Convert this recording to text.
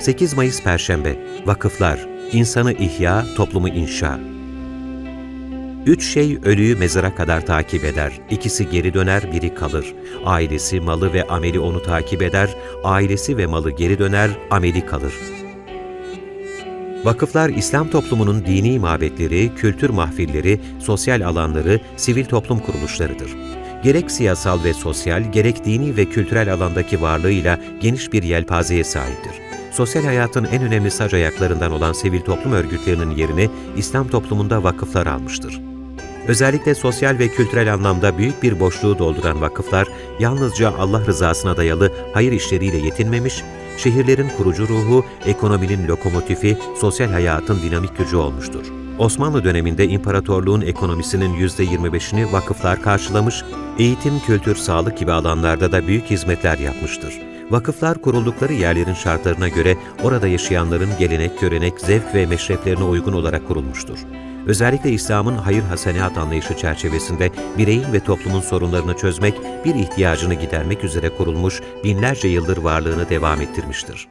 8 Mayıs Perşembe Vakıflar İnsanı ihya, toplumu inşa. Üç şey ölüyü mezara kadar takip eder. İkisi geri döner, biri kalır. Ailesi, malı ve ameli onu takip eder. Ailesi ve malı geri döner, ameli kalır. Vakıflar, İslam toplumunun dini mabetleri, kültür mahfilleri, sosyal alanları, sivil toplum kuruluşlarıdır. Gerek siyasal ve sosyal, gerek dini ve kültürel alandaki varlığıyla geniş bir yelpazeye sahiptir. Sosyal hayatın en önemli sac ayaklarından olan sivil toplum örgütlerinin yerini İslam toplumunda vakıflar almıştır. Özellikle sosyal ve kültürel anlamda büyük bir boşluğu dolduran vakıflar, yalnızca Allah rızasına dayalı hayır işleriyle yetinmemiş, şehirlerin kurucu ruhu, ekonominin lokomotifi, sosyal hayatın dinamik gücü olmuştur. Osmanlı döneminde imparatorluğun ekonomisinin %25'ini vakıflar karşılamış, eğitim, kültür, sağlık gibi alanlarda da büyük hizmetler yapmıştır. Vakıflar kuruldukları yerlerin şartlarına göre orada yaşayanların gelenek, görenek, zevk ve meşreplerine uygun olarak kurulmuştur. Özellikle İslam'ın hayır hasenat anlayışı çerçevesinde bireyin ve toplumun sorunlarını çözmek, bir ihtiyacını gidermek üzere kurulmuş, binlerce yıldır varlığını devam ettirmiştir.